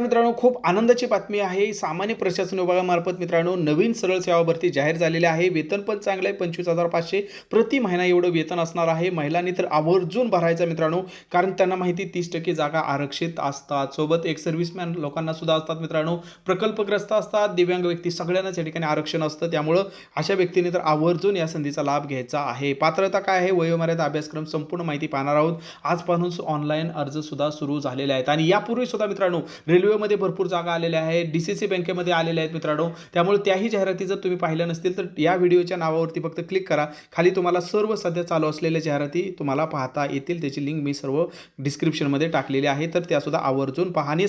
मित्रांनो खूप आनंदाची बातमी आहे. सामान्य प्रशासन विभागामार्फत मित्रांनो नवीन सरळ सेवा भरती जाहीर झालेली आहे. वेतन पण चांगलं आहे पंचवीस हजार पाचशे प्रति महिना एवढं वेतन असणार आहे. महिलांनी तर आवर्जून भरायचं मित्रांनो कारण त्यांना माहिती तीस टक्के जागा आरक्षित असतात. सोबत एक सर्व्हिसमॅन लोकांना सुद्धा असतात मित्रांनो प्रकल्पग्रस्त असतात. दिव्यांग व्यक्ती सगळ्यांनाच या ठिकाणी आरक्षण असतं. त्यामुळं अशा व्यक्तीने तर आवर्जून या संधीचा लाभ घ्यायचा आहे. पात्रता काय आहे? वयोमर्यादा अभ्यासक्रम संपूर्ण माहिती पाहणार आहोत. आजपासून ऑनलाईन अर्ज सुद्धा सुरू झालेले आहेत. आणि यापूर्वी सुद्धा मित्रांनो रेल्वेमध्ये भरपूर जागा आलेल्या आहेत डी सी सी बँकेमध्ये आलेल्या आहेत मित्रांनो. त्यामुळे त्याही जाहिराती जर तुम्ही पाहिल्या नसतील तर या व्हिडिओच्या नावावरती फक्त क्लिक करा. खाली तुम्हाला सर्व सध्या चालू असलेल्या जाहिराती तुम्हाला पाहता येतील. त्याची लिंक मी सर्व डिस्क्रिप्शनमध्ये टाकलेली आहे. तर त्यासुद्धा आवर्जून पहा आणि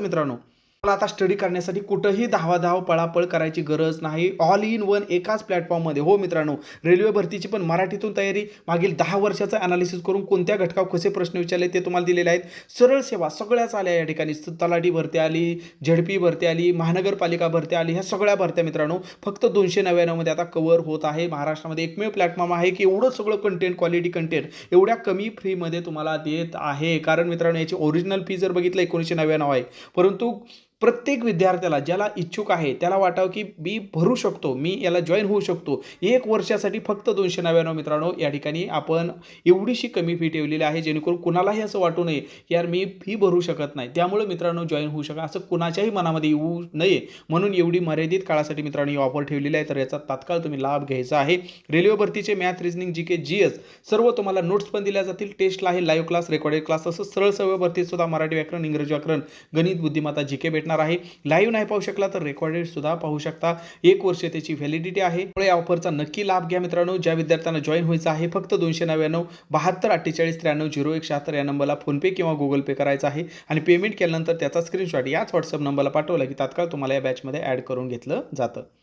मित्रांनो. मला आता स्टडी करण्यासाठी कुठंही धावाधाव पळापळ करायची गरज नाही. ऑल इन वन एकाच प्लॅटफॉर्ममध्ये हो मित्रांनो रेल्वे भरतीची पण मराठीतून तयारी. मागील दहा वर्षाचं अनालिसिस करून कोणत्या घटकावर कसे प्रश्न विचारले ते तुम्हाला दिलेले आहेत. सरळ सेवा सगळ्याच आल्या या ठिकाणी. तलाठी भरती आली झडपी भरती आली महानगरपालिका भरती आली ह्या सगळ्या भरत्या मित्रांनो फक्त दोनशे नव्याण्णवमध्ये आता कव्हर होत आहे. महाराष्ट्रामध्ये एकमेव प्लॅटफॉर्म आहे की एवढं सगळं कंटेंट क्वालिटी कंटेंट एवढ्या कमी फ्रीमध्ये तुम्हाला देत आहे. कारण मित्रांनो याची ओरिजिनल फी जर बघितलं एकोणीसशे नव्याण्णव आहे. परंतु प्रत्येक विद्यार्थ्याला ज्याला इच्छुक आहे त्याला वाटावं की मी भरू शकतो मी याला जॉईन होऊ शकतो. एक वर्षासाठी फक्त दोनशे नव्याण्णव मित्रांनो या ठिकाणी आपण एवढीशी कमी फी ठेवलेली आहे जेणेकरून कुणालाही असं वाटू नये की यार मी फी भरू शकत नाही. त्यामुळे मित्रांनो जॉईन होऊ शका असं कुणाच्याही मनामध्ये येऊ नये. म्हणून एवढी मर्यादित काळासाठी मित्रांनो ही ऑफर ठेवलेली आहे. तर याचा तात्काळ तुम्ही लाभ घ्यायचा आहे. Railway भरतीचे math reasoning G K G S सर्व तुम्हाला नोट्स पण दिल्या जातील. टेस्टला आहे लाईव्ह क्लास रेकॉर्डेड क्लास तसंच सरळ सेवा भरतीत सुद्धा मराठी व्याकरण इंग्रजी व्याकरण गणित बुद्धिमत्ता जी के भेटणार आहे. लाईव्ह नाही पाहू शकला तर रेकॉर्डेड सुद्धा पाहू शकता. एक वर्ष त्याची व्हॅलिडिटी आहे. त्यामुळे या ऑफरचा नक्की लाभ घ्या मित्रांनो. ज्या विद्यार्थ्यांना जॉईन व्हायचं आहे फक्त दोनशे नव्याण्णव बहात्तर अठ्ठेचाळीस त्र्याण्णव झिरो एक शहात्तर या नंबरला फोनपे किंवा गुगल पे करायचा आहे. आणि पेमेंट केल्यानंतर त्याचा स्क्रीनशॉट याच व्हॉट्सअप नंबरला पाठवला की तात्काळ तुम्हाला या बॅचमध्ये ॲड करून घेतलं जातं.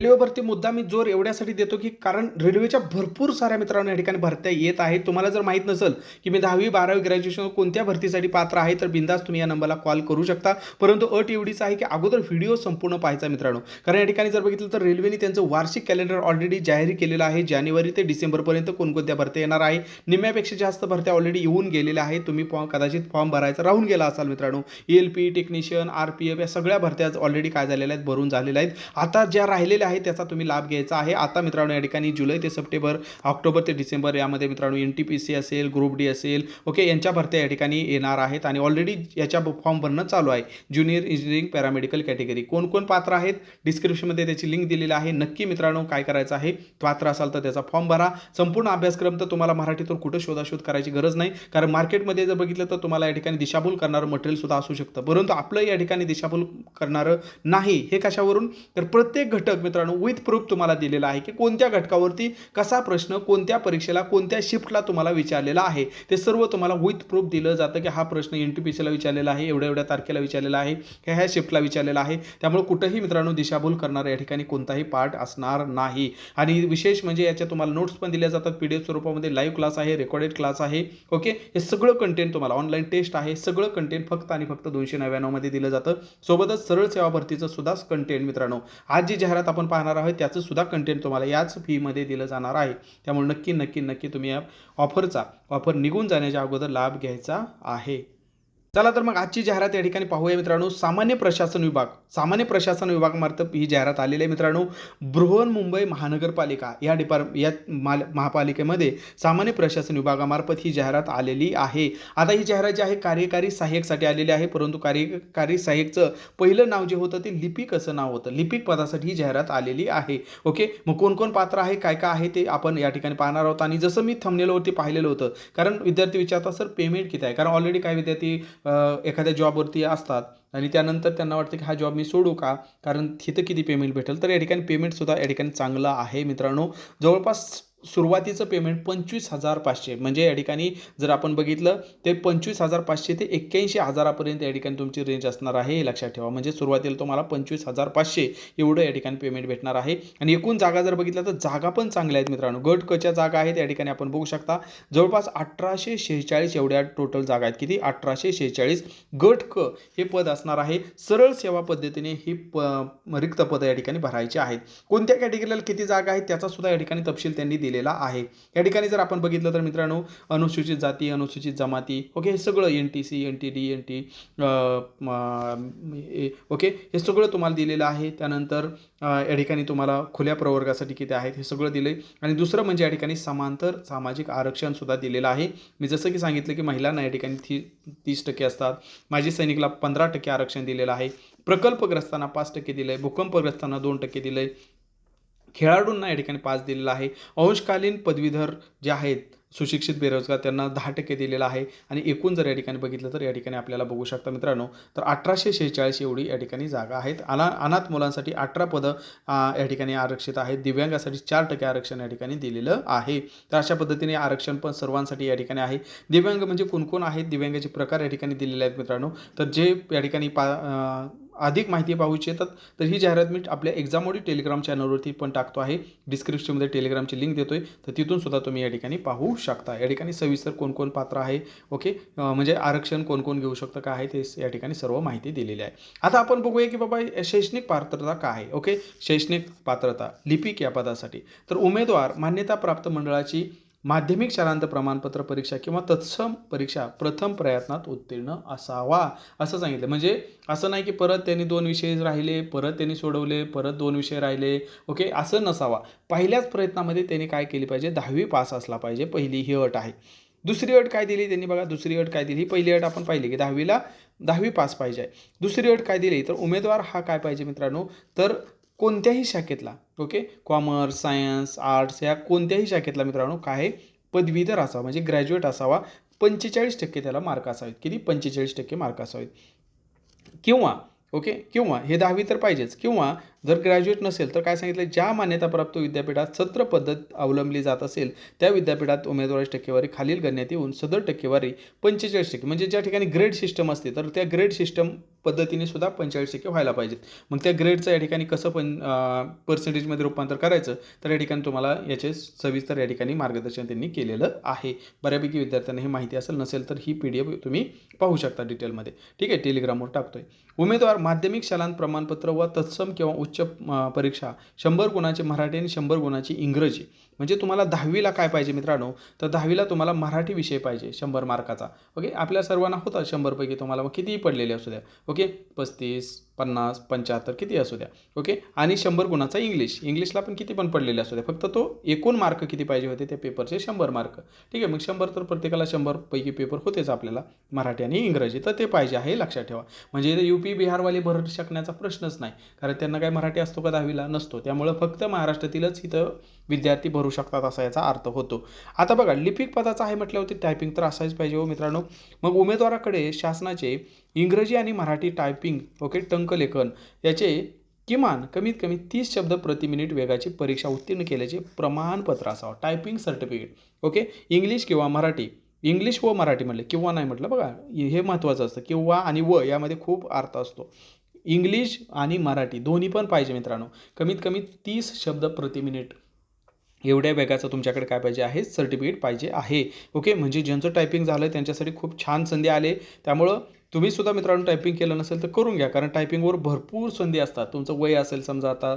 रेल्वे भरती मुद्दा मी जोर एवढ्यासाठी देतो की कारण रेल्वेच्या भरपूर साऱ्या मित्रांनो या ठिकाणी भरत्या येत आहेत. तुम्हाला जर माहीत नसेल की मी दहावी बारावी ग्रॅज्युएशन कोणत्या भरतीसाठी पात्र आहे तर बिंदास तुम्ही या नंबरला कॉल करू शकता. परंतु अट एवढीच आहे की अगोदर व्हिडिओ संपूर्ण पाहायचा मित्रांनो. कारण या ठिकाणी जर बघितलं तर रेल्वेने त्यांचं वार्षिक कॅलेंडर ऑलरेडी जाहीर केलेलं आहे. जानेवारी ते डिसेंबरपर्यंत कोणकोणत्या भरत्या येणार आहे. निम्म्यापेक्षा जास्त भरत्या ऑलरेडी येऊन गेलेल्या आहेत. तुम्ही फॉर्म कदाचित फॉर्म भरायचा राहून गेला असाल मित्रांनो. L P technician R P F या सगळ्या भरत्या ऑलरेडी काय झालेल्या आहेत? भरून झालेल्या आहेत. आता ज्या राहिलेल्या आहे त्याचा तुम्ही लाभ घ्यायचा आहे. आता मित्रांनो या ठिकाणी जुलै ते सप्टेंबर ऑक्टोबर ते डिसेंबर यामध्ये मित्रांनो एन टी पी सी असेल ग्रुप डी असेल ओके यांच्या भरत्या या ठिकाणी येणार आहेत. आणि ऑलरेडी याच्या फॉर्म भरणं चालू आहे. ज्युनियर इंजिनिअरिंग पॅरामेडिकल कॅटेगरी कोण कोण पात्र आहेत? डिस्क्रिप्शनमध्ये त्याची लिंक दिलेली आहे. नक्की मित्रांनो काय करायचं आहे? पात्र असाल तर त्याचा फॉर्म भरा. संपूर्ण अभ्यासक्रम तर तुम्हाला मराठीतून कुठं शोधाशोध करायची गरज नाही. कारण मार्केटमध्ये जर बघितलं तर तुम्हाला या ठिकाणी दिशाभूल करणारं मटेरियल सुद्धा असू शकतं. परंतु आपलं या ठिकाणी दिशाभूल करणारं नाही. हे कशावरून? तर प्रत्येक घटक मित्रांनो विथ प्रूफ तुम्हाला दिलेला आहे की कोणत्या घटकावरती कसा प्रश्न कोणत्या परीक्षेला कोणत्या शिफ्टला तुम्हाला विचारलेला आहे. ते सर्व तुम्हाला विथ प्रूफ दिलं जातं की हा प्रश्न एन टी पी सीला विचारलेला आहे एवढ्या एवढ्या तारखेला विचारलेला आहे ह्या ह्या शिफ्टला विचारलेला आहे. त्यामुळे कुठंही मित्रांनो दिशाभूल करणारा या ठिकाणी कोणताही पार्ट असणार नाही. आणि विशेष म्हणजे याच्या तुम्हाला नोट्स पण दिल्या जातात. पी डी एफ स्वरूपामध्ये लाईव्ह क्लास आहे रेकॉर्डेड क्लास आहे. ओके हे सगळं कंटेंट तुम्हाला ऑनलाईन टेस्ट आहे. सगळं कंटेंट फक्त आणि फक्त दोनशे नव्याण्णवमध्ये दिलं जातं. सोबतच सरळ सेवा भरतीचं सुद्धा कंटेंट मित्रांनो. आज जी जाहिरात आपण पाहणार आहोत त्याचं सुद्धा कंटेंट तुम्हाला याच फीमध्ये दिलं जाणार आहे. त्यामुळे नक्की नक्की नक्की तुम्ही या ऑफरचा ऑफर निघून जाण्याच्या अगोदर लाभ घ्यायचा आहे. चला तर मग आजची जाहिरात या ठिकाणी पाहूया मित्रांनो. सामान्य प्रशासन विभाग सामान्य प्रशासन विभागामार्फत ही जाहिरात आलेली आहे मित्रांनो. बृहन्मुंबई महानगरपालिका या डिपार्ट या माल महापालिकेमध्ये सामान्य प्रशासन विभागामार्फत ही जाहिरात आलेली आहे. आता ही जाहिरात जी आहे कार्यकारी सहाय्यकसाठी आलेली आहे. परंतु कार्यकारी सहाय्यकचं पहिलं नाव जे होतं ते लिपिक असं नाव होतं. लिपिक पदासाठी ही जाहिरात आलेली आहे. ओके? मग कोण कोण पात्र आहे काय काय आहे ते आपण या ठिकाणी पाहणार आहोत. आणि जसं मी थंबनेलवरती पाहिलेलं होतं कारण विद्यार्थी विचारतात सर पेमेंट किती आहे? कारण ऑलरेडी काही विद्यार्थी एखाद्या जॉबवरती असतात. आणि त्यानंतर त्यांना वाटतं की हा जॉब मी सोडू का? कारण तिथं किती पेमेंट भेटेल? तर या ठिकाणी पेमेंटसुद्धा या ठिकाणी चांगलं आहे मित्रांनो. जवळपास सुरुवातीचं पेमेंट पंचवीस हजार पाचशे. म्हणजे या ठिकाणी जर आपण बघितलं ते पंचवीस हजार पाचशे ते एक्क्याऐंशी हजारापर्यंत या ठिकाणी तुमची रेंज असणार आहे हे लक्षात ठेवा. म्हणजे सुरुवातीला तुम्हाला पंचवीस हजार पाचशे एवढं या ठिकाणी पेमेंट भेटणार आहे. आणि एकूण जागा जर बघितलं तर जागा पण चांगल्या आहेत मित्रांनो. गट कच्या जागा आहेत या ठिकाणी आपण बघू शकता. जवळपास अठराशे शेहेचाळीस एवढ्या टोटल जागा आहेत. किती? अठराशे शेहेचाळीस गट क हे पद असणार आहे. सरळ सेवा पद्धतीने ही प रिक्त पदं या ठिकाणी भरायची आहेत. कोणत्या कॅटेगरीला किती जागा आहेत त्याचा सुद्धा या ठिकाणी तपशील त्यांनी दिलेला आहे. या ठिकाणी जर आपण बघितलं तर मित्रांनो अनुसूचित जाती अनुसूचित जमाती ओके हे सगळं N T C N T D N T okay हे सगळं तुम्हाला दिलेलं आहे. त्यानंतर या ठिकाणी तुम्हाला खुल्या प्रवर्गासाठी किती आहेत हे सगळं दिलं आहे आणि दुसरं म्हणजे या ठिकाणी समांतर सामाजिक आरक्षणसुद्धा दिलेलं आहे. मी जसं की सांगितलं की महिलांना या ठिकाणी ती तीस टक्के असतात. माजी सैनिकला पंधरा टक्के आरक्षण दिलेलं आहे. प्रकल्पग्रस्तांना पाच टक्के दिलं आहे भूकंपग्रस्तांना दोन टक्के दिलं आहे खेळाडूंना या ठिकाणी पाच दिलेला आहे. अंशकालीन पदवीधर जे आहेत सुशिक्षित बेरोजगार त्यांना दहा टक्के दिलेला आहे. आणि एकूण जर या ठिकाणी बघितलं तर या ठिकाणी आपल्याला बघू शकता मित्रांनो तर अठराशे शेहेचाळीस एवढी या ठिकाणी जागा आहेत. अना अनाथ मुलांसाठी अठरा पदं या ठिकाणी आरक्षित आहेत. दिव्यांगासाठी चार टक्के आरक्षण या ठिकाणी दिलेलं आहे. तर अशा पद्धतीने आरक्षण पण सर्वांसाठी या ठिकाणी आहे. दिव्यांग म्हणजे कोणकोण आहेत? दिव्यांगाचे प्रकार या ठिकाणी दिलेले आहेत मित्रांनो. तर जे या ठिकाणी पा अधिक माहिती पाहू इच्छितात तर ही जाहिरात मी आपल्या एक्झामोडी टेलिग्राम चॅनलवरती पण टाकतो आहे. डिस्क्रिप्शनमध्ये टेलिग्रामची लिंक देतोय तर तिथून सुद्धा तुम्ही या ठिकाणी पाहू शकता. या ठिकाणी सविस्तर कोणकोण पात्र आहे ओके म्हणजे आरक्षण कोण कोण घेऊ शकतं काय आहे ते या ठिकाणी सर्व माहिती दिलेली आहे. आता आपण बघूया की बाबा शैक्षणिक पात्रता काय आहे ओके शैक्षणिक पात्रता लिपिक या पदासाठी. तर उमेदवार मान्यताप्राप्त मंडळाची माध्यमिक शालांत प्रमाणपत्र परीक्षा किंवा तत्सम परीक्षा प्रथम प्रयत्नात उत्तीर्ण असावा असं सांगितलं. म्हणजे असं नाही की परत त्यांनी दोन विषय राहिले परत त्यांनी सोडवले परत दोन विषय राहिले ओके? असं नसावा. पहिल्याच प्रयत्नामध्ये त्यांनी काय केली पाहिजे? दहावी पास असला पाहिजे. पहिली ही अट आहे. दुसरी अट काय दिली त्यांनी बघा? दुसरी अट काय दिली? ही पहिली अट आपण पाहिली की दहावीला दहावी पास पाहिजे. आहे दुसरी अट काय दिली? तर उमेदवार हा काय पाहिजे मित्रांनो? तर कोणत्याही शाखेतला ओके कॉमर्स सायन्स आर्ट्स या कोणत्याही शाखेतला मित्रांनो काय पदवीधर असावा म्हणजे ग्रॅज्युएट असावा पंचेचाळीस टक्के त्याला मार्क असावेत. किती? पंचेचाळीस टक्के मार्क असावेत. किंवा ओके? किंवा हे दहावी तर पाहिजेच. किंवा जर ग्रॅज्युएट नसेल तर काय सांगितलं ज्या मान्यताप्राप्त विद्यापीठात सत्र पद्धत अवलंबली जात असेल त्या विद्यापीठात उमेदवारी टक्केवारी खालील गणण्यात येऊन सदर टक्केवारी पंचेचाळीस टक्के म्हणजे ज्या ठिकाणी ग्रेड सिस्टम असते तर त्या ग्रेड सिस्टम पद्धतीने सुद्धा पंचेचाळीस टक्के व्हायला पाहिजेत. मग त्या ग्रेडचं या ठिकाणी कसं पण पर्सेंटेजमध्ये रूपांतर करायचं तर या ठिकाणी तुम्हाला याचे सविस्तर या ठिकाणी मार्गदर्शन त्यांनी केलेलं आहे. बऱ्यापैकी विद्यार्थ्यांना हे माहिती असेल नसेल तर ही पी डी एफ तुम्ही पाहू शकता डिटेलमध्ये ठीक आहे? टेलिग्रामवर टाकतोय. उमेदवार माध्यमिक शालांत प्रमाणपत्र व तत्सम किंवा उच्च परीक्षा. शंभर गुणाची मराठी आणि शंभर गुणाची इंग्रजी. म्हणजे तुम्हाला दहावीला काय पाहिजे मित्रांनो? तर दहावीला तुम्हाला मराठी विषय पाहिजे शंभर मार्काचा. ओके? आपल्या सर्वांना होता शंभरपैकी तुम्हाला. मग कितीही पडलेले असू द्या. ओके? पस्तीस पन्नास पंच्याहत्तर किती असू द्या. ओके? आणि शंभर गुणाचा इंग्लिश. इंग्लिशला पण किती पण पडलेले असू द्या. फक्त तो एकूण मार्क किती पाहिजे होते? त्या पेपरचे शंभर मार्क. ठीक आहे? मग शंभर तर प्रत्येकाला शंभरपैकी पेपर होतेच आपल्याला. मराठी आणि इंग्रजी. तर ते पाहिजे आहे लक्षात ठेवा. म्हणजे यू पी बिहार बिहारवाले भर शकण्याचा प्रश्नच नाही. कारण त्यांना काय मराठी असतो का दहावीला? नसतो. त्यामुळं फक्त महाराष्ट्रातीलच इथं विद्यार्थी भरू शकतात असा याचा अर्थ होतो. आता बघा लिपिक पदाचा आहे म्हटल्यावरती टायपिंग तर असायच पाहिजे हो मित्रांनो. मग उमेदवाराकडे शासनाचे इंग्रजी आणि मराठी टायपिंग ओके टंकलेखन याचे किमान कमीत कमी तीस शब्द प्रति मिनिट वेगाची परीक्षा उत्तीर्ण केल्याचे प्रमाणपत्र असावं. टायपिंग सर्टिफिकेट ओके इंग्लिश किंवा मराठी. इंग्लिश व मराठी म्हटलं किंवा नाही म्हटलं बघा हे महत्त्वाचं असतं. किंवा आणि व यामध्ये खूप अर्थ असतो. इंग्लिश आणि मराठी दोन्ही पण पाहिजे मित्रांनो. कमीत कमी तीस शब्द प्रति मिनिट. एवढ्या वेगाचं तुमच्याकडे काय पाहिजे आहे? सर्टिफिकेट पाहिजे आहे. ओके? म्हणजे ज्यांचं टायपिंग झालं त्यांच्यासाठी खूप छान संधी आले. त्यामुळं तुम्ही सुद्धा मित्रांनो टायपिंग केलं नसेल तर करून घ्या. कारण टायपिंगवर भरपूर संधी असतात. तुमचं वय असेल समजा आता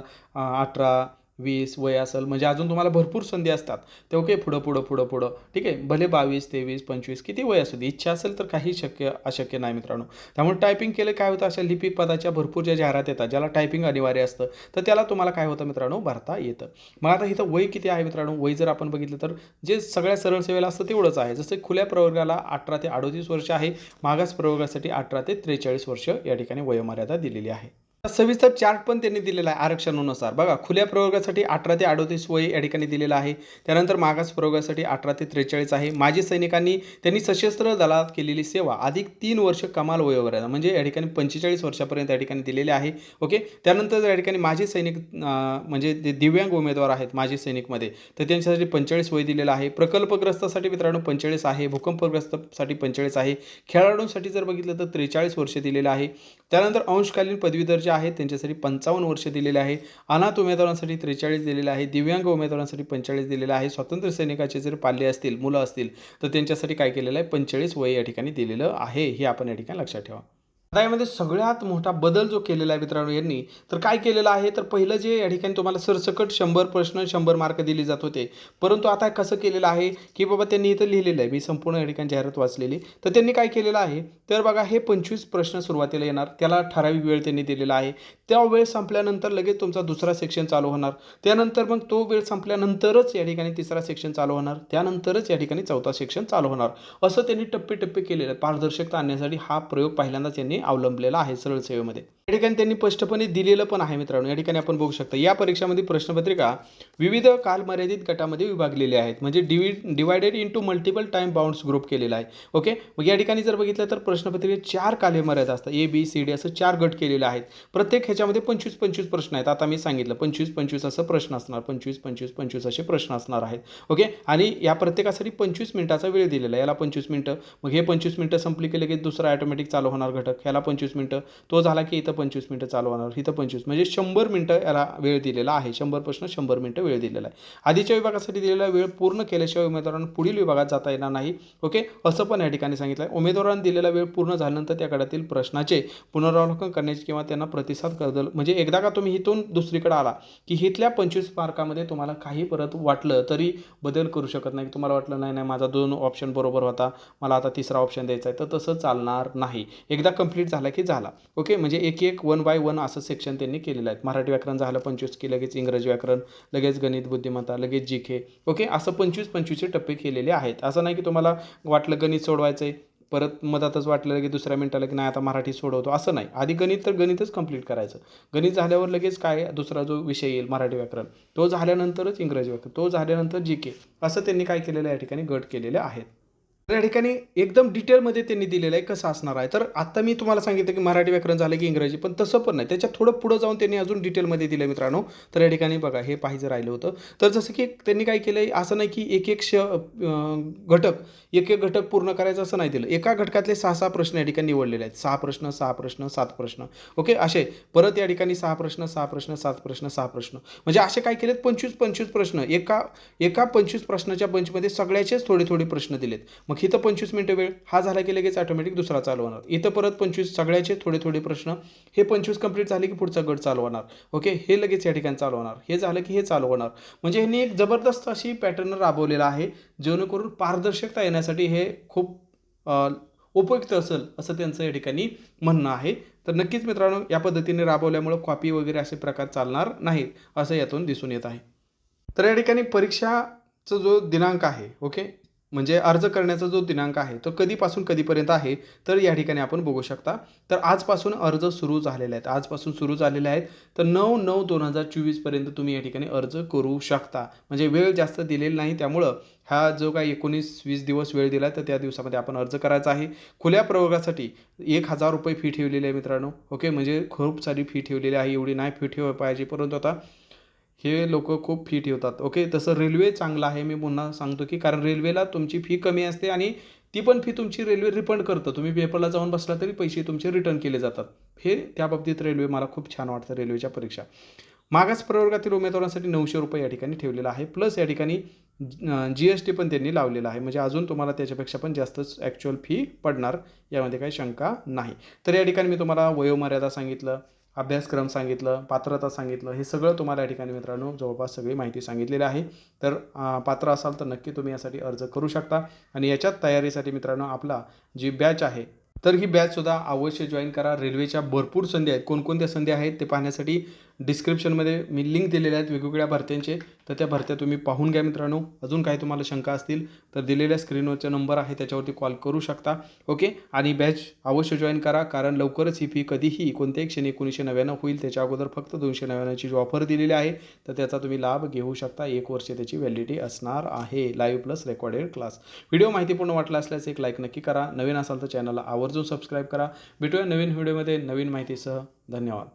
अठरा वीस वय असेल म्हणजे अजून तुम्हाला भरपूर संधी असतात. ते ओके पुढं पुढं पुढं पुढं. ठीक आहे? भले बावीस तेवीस पंचवीस किती वय असू दे इच्छा असेल तर काही शक्य अशक्य नाही मित्रांनो. त्यामुळे टायपिंग केलं काय होतं? अशा लिपिक पदाच्या भरपूर ज्या जाहिरात येतात ज्याला टायपिंग अनिवार्य असतं तर त्याला तुम्हाला काय होतं मित्रांनो? भरता येतं. मग आता इथं वय किती आहे मित्रांनो? वय जर आपण बघितलं तर जे सगळ्या सरळ सेवेला असतं तेवढंच आहे. जसं खुल्या प्रवर्गाला अठरा ते अडोतीस वर्ष आहे मागास प्रवर्गासाठी अठरा ते त्रेचाळीस वर्ष या ठिकाणी वयोमर्यादा दिलेली आहे. सविस्तर चार्ट पण त्यांनी दिलेला आहे आरक्षणानुसार. बघा खुल्या प्रवर्गासाठी अठरा ते अडोतीस वय या ठिकाणी दिलेलं आहे. त्यानंतर मागास प्रवर्गासाठी अठरा ते त्रेचाळीस आहे. माजी सैनिकांनी त्यांनी सशस्त्र दलात केलेली सेवा अधिक तीन वर्ष कमाल वयोमर्यादा म्हणजे या ठिकाणी पंचेचाळीस वर्षापर्यंत या ठिकाणी दिलेले आहे. ओके? त्यानंतर या ठिकाणी माजी सैनिक म्हणजे जे दिव्यांग उमेदवार आहेत माजी सैनिकमध्ये तर त्यांच्यासाठी पंचेचाळीस वय दिलेलं आहे. प्रकल्पग्रस्तासाठी मित्रांनो पंचेचाळीस आहे. भूकंपग्रस्तसाठी पंचेचाळीस आहे. खेळाडूंसाठी जर बघितलं तर त्रेचाळीस वर्ष दिलेलं आहे. त्यानंतर अंशकालीन पदवीधर जे आहेत त्यांच्यासाठी पंचावन्न वर्ष दिलेले आहे. अनाथ उमेदवारांसाठी त्रेचाळीस दिलेले आहे. दिव्यांग उमेदवारांसाठी पंचेचाळीस दिलेलं आहे. स्वातंत्र्य सैनिकाचे जर पाल्य असतील मुलं असतील तर त्यांच्यासाठी काय केलेलं आहे? पंचेचाळीस वय या ठिकाणी दिलेलं आहे. हे आपण या ठिकाणी लक्षात ठेवा. आता यामध्ये सगळ्यात मोठा बदल जो केलेला आहे मित्रांनो यांनी तर काय केलेलं आहे? तर पहिलं जे या ठिकाणी तुम्हाला सरसकट शंभर प्रश्न शंभर मार्क दिले जात होते. परंतु आता कसं केलेलं आहे की बाबा त्यांनी इथं लिहिलेलं आहे. मी संपूर्ण या ठिकाणी जाहिरात वाचलेली. तर त्यांनी काय केलेलं आहे? तर बघा हे पंचवीस प्रश्न सुरुवातीला येणार. त्याला ठराविक वेळ त्यांनी दिलेला आहे. त्या वेळ संपल्यानंतर लगेच तुमचा दुसरा सेक्शन चालू होणार. त्यानंतर मग तो वेळ संपल्यानंतरच या ठिकाणी तिसरा सेक्शन चालू होणार. त्यानंतरच या ठिकाणी चौथा सेक्शन चालू होणार. असं त्यांनी टप्पे टप्पे केलेलं आहे. पारदर्शकता आणण्यासाठी हा प्रयोग पहिल्यांदाच यांनी अवलंबलेला आहे सरळ सेवेमध्ये. या ठिकाणी त्यांनी स्पष्टपणे दिलेलं पण आहे मित्रांनो. या ठिकाणी आपण बघू शकता या परीक्षामध्ये प्रश्नपत्रिका विविध कालमर्यादित गटामध्ये विभागलेले आहेत. म्हणजे divi divided into multiple time bounds group केलेला आहे. ओके? मग या ठिकाणी जर बघितलं तर प्रश्नपत्रिकेत चार कालमर्यादा असतात. ए बी सी डी असं चार गट केलेले आहेत. प्रत्येक ह्याच्यामध्ये पंचवीस पंचवीस प्रश्न आहेत. आता मी सांगितलं पंचवीस पंचवीस असं प्रश्न असणार पंचवीस पंचवीस पंचवीस असे प्रश्न असणार आहेत. ओके? आणि या प्रत्येकासाठी पंचवीस मिनिटाचा वेळ दिलेला आहे. याला पंचवीस मिनिटं मग हे पंचवीस मिनिटं संपली की लगेच दुसरा ऑटोमॅटिक चालू होणार घटक. ह्याला पंचवीस मिनिटं. तो झाला की इथं पंचवीस मिनटं चालू होणार इथं पंचवीस. म्हणजे शंभर मिनटं याला वेळ दिलेला आहे. शंभर प्रश्न शंभर मिनटं वेळ दिलेला आहे. आधीच्या विभागासाठी दिलेला वेळ पूर्ण केल्याशिवाय उमेदवारांना पुढील विभागात जाता येणार नाही. ओके? असं पण या ठिकाणी सांगितलं आहे उमेदवारांना दिलेला वेळ पूर्ण झाल्यानंतर त्या गटातील प्रश्नाचे पुनरावलोकन करण्याची किंवा त्यांना प्रतिसाद करदल. म्हणजे एकदा का तुम्ही इथून दुसरीकडे आला की इथल्या पंचवीस मार्कामध्ये तुम्हाला काही परत वाटलं तरी बदल करू शकत नाही. तुम्हाला वाटलं नाही नाही माझा दोन ऑप्शन बरोबर होता. मला आता तिसरा ऑप्शन द्यायचा आहे. तर तसं चालणार नाही. एकदा कंप्लीट झाला की झाला. ओके? म्हणजे एक एक वन बाय वन असं सेक्शन त्यांनी केलेलं आहे. मराठी व्याकरण झालं पंचवीस की लगेच इंग्रजी व्याकरण लगेच गणित बुद्धिमत्ता लगेच जी के ओके असं पंचवीस पंचवीसचे टप्पे केलेले आहेत. असं नाही की तुम्हाला वाटलं गणित सोडवायचं आहे परत मधातच वाटलं की दुसऱ्या मिनिटाला की नाही आता मराठी सोडवतो. असं नाही. आधी गणित तर गणितच कंप्लीट करायचं. गणित झाल्यावर लगेच काय दुसरा जो विषय येईल मराठी व्याकरण तो झाल्यानंतरच इंग्रजी व्याकरण तो झाल्यानंतर जी के असं त्यांनी काय केलेलं या ठिकाणी गट केलेले आहेत. या ठिकाणी एकदम डिटेलमध्ये त्यांनी दिलेलं आहे कसं असणार आहे. तर आत्ता मी तुम्हाला सांगितलं की मराठी व्याकरण झालं की इंग्रजी पण तसं पण नाही. त्याच्यात थोडं पुढं जाऊन त्यांनी अजून डिटेलमध्ये दिलं मित्रांनो. तर या ठिकाणी बघा हे पाहिजे राहिलं होतं. तर जसं की त्यांनी काय केलं आहे असं नाही की एक एक श घटक एक एक घटक पूर्ण करायचं असं नाही दिलं. एका घटकातले सहा सहा प्रश्न या ठिकाणी निवडलेले आहेत. सहा प्रश्न सहा प्रश्न सात प्रश्न. ओके? असे. परत या ठिकाणी सहा प्रश्न सहा प्रश्न सात प्रश्न सहा प्रश्न. म्हणजे असे काय केलेत? पंचवीस पंचवीस प्रश्न. एका एका पंचवीस प्रश्नाच्या बंचमध्ये सगळ्याचेच थोडे थोडे प्रश्न दिलेत. मग इथं पंचवीस मिनटं वेळ. हा झाला की लगेच ऑटोमॅटिक दुसरा चालू होणार. इथं परत पंचवीस सगळ्याचे थोडे थोडे प्रश्न. हे पंचवीस कंप्लीट झाले की पुढचा गट चालू होणार. ओके हे लगेच या ठिकाणी चालू होणार. हे झालं की हे चालू होणार. म्हणजे ह्यांनी एक जबरदस्त अशी पॅटर्न राबवलेला आहे जेणेकरून पारदर्शकता येण्यासाठी हे खूप उपयुक्त असेल असं त्यांचं या ठिकाणी म्हणणं आहे. तर नक्कीच मित्रांनो या पद्धतीने राबवल्यामुळं कॉपी वगैरे असे प्रकार चालणार नाहीत असं यातून दिसून येत आहे. तर या ठिकाणी परीक्षाचा जो दिनांक आहे ओके म्हणजे अर्ज करण्याचा जो दिनांक आहे तो कधीपासून कधीपर्यंत आहे तर या ठिकाणी आपण बघू शकता. तर आजपासून अर्ज सुरू झालेले आहेत. आजपासून सुरू झालेले आहेत. तर नऊ नऊ दोन हजार चोवीसपर्यंत तुम्ही या ठिकाणी अर्ज करू शकता. म्हणजे वेळ जास्त दिलेला नाही त्यामुळं हा जो काही एकोणीस वीस दिवस वेळ दिला तर त्या दिवसामध्ये आपण अर्ज करायचा आहे. खुल्या प्रयोगासाठी एक हजार रुपये फी ठेवलेली आहे मित्रांनो. ओके म्हणजे खूप सारी फी ठेवलेली आहे. एवढी नाही फी ठेवायला पाहिजे. परंतु आता हे लोक खूप फी ठेवतात ओके तसं रेल्वे चांगलं आहे मी पुन्हा सांगतो की कारण रेल्वेला तुमची फी कमी असते आणि ती पण फी तुमची रेल्वे रिफंड करतं. तुम्ही पेपरला जाऊन बसला तरी पैसे तुमचे रिटर्न केले जातात. हे त्या बाबतीत रेल्वे मला खूप छान वाटतं रेल्वेच्या परीक्षा. मागास प्रवर्गातील उमेदवारांसाठी नऊशे रुपये या ठिकाणी ठेवलेला आहे. प्लस या ठिकाणी जी एस टी पण त्यांनी लावलेला आहे. म्हणजे अजून तुम्हाला त्याच्यापेक्षा पण जास्तच ॲक्च्युअल फी पडणार. यामध्ये काही शंका नाही. तर या ठिकाणी मी तुम्हाला वयोमर्यादा सांगितलं. अभ्यासक्रम सांगितलं पात्रता सांगितलं हे सगळं तुम्हाला या ठिकाणी मित्रांनो जवळपास सगळी माहिती सांगितलेली आहे. तर पात्र असाल तर नक्की तुम्ही यासाठी अर्ज करू शकता. आणि याच्यात तयारीसाठी मित्रांनो आपला जी बॅच आहे तर ही बॅचसुद्धा अवश्य जॉईन करा. रेल्वेच्या भरपूर संधी आहेत. कोणकोणत्या संधी आहेत ते पाहण्यासाठी डिस्क्रिप्शनमध्ये मी लिंक दिलेल्या आहेत वेगवेगळ्या भरत्यांचे. तर त्या भरत्या तुम्ही पाहून घ्या मित्रांनो. अजून काही तुम्हाला शंका असतील तर दिलेल्या स्क्रीनवरचा नंबर आहे त्याच्यावरती कॉल करू शकता. ओके आणि बॅच अवश्य जॉईन करा कारण लवकरच ही फी कधीही कोणत्याही क्षणी एकोणीसशे नव्याण्णव होईल. त्याच्या अगोदर फक्त दोनशे नव्याण्णवची जी ऑफर दिलेली आहे तर त्याचा तुम्ही लाभ घेऊ शकता. एक वर्ष त्याची व्हॅलिडिटी असणार आहे. Live plus recorded class video माहितीपूर्ण वाटला असल्यास एक लाईक नक्की करा. नवीन असाल तर चॅनलला आवर्जून सबस्क्राईब करा. भेटूया नवीन व्हिडिओमध्ये नवीन माहितीसह. धन्यवाद.